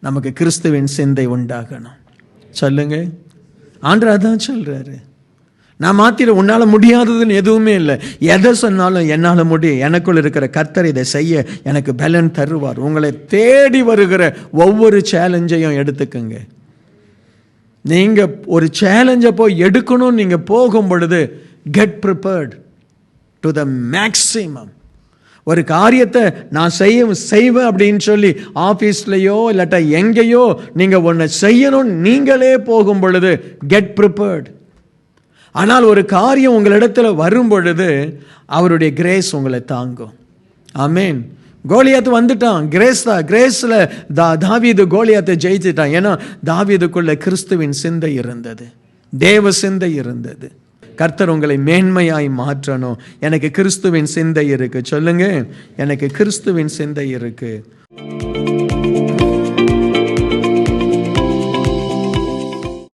நமக்கு கிறிஸ்துவின் சிந்தை உண்டாகணும். சொல்லுங்க. ஆண்டர் அதான் சொல்றாரு. நான் மாத்திர உன்னால முடியாததுன்னு எதுவுமே இல்லை. எதை சொன்னாலும் என்னால் முடியும் எனக்குள் இருக்கிற கர்த்தர் இதை செய்ய எனக்கு பலன் தருவார். உங்களை தேடி வருகிற ஒவ்வொரு சேலஞ்சையும் எடுத்துக்கங்க. நீங்க ஒரு சேலஞ்சை போய் எடுக்கணும்னு நீங்க போகும் பொழுது get prepared to the maximum ஒரு காரியத்தை நான் செய்ய செய்வேன் அப்படின்னு சொல்லி ஆஃபீஸ்லேயோ இல்லாட்டா எங்கேயோ நீங்கள் ஒன்று செய்யணும் நீங்களே போகும் பொழுது கெட் ப்ரிப்பேர்ட் ஆனால் ஒரு காரியம் உங்களிடத்தில் வரும் பொழுது அவருடைய கிரேஸ் உங்களை தாங்கும். ஆமேன் கோலியாத்து வந்துட்டான். கிரேஸ் தான். கிரேஸில் தா தாவீது கோலியாத்தை ஜெயிச்சிட்டான். ஏன்னா தாவீதுக்குள்ள கிறிஸ்துவின் சிந்தை இருந்தது. தேவ சிந்தை இருந்தது. கர்த்தர் உங்களை மேன்மையாய் மாற்றணும். எனக்கு கிறிஸ்துவின் சிந்தை இருக்கு. சொல்லுங்க. எனக்கு கிறிஸ்துவின் சிந்தை இருக்கு.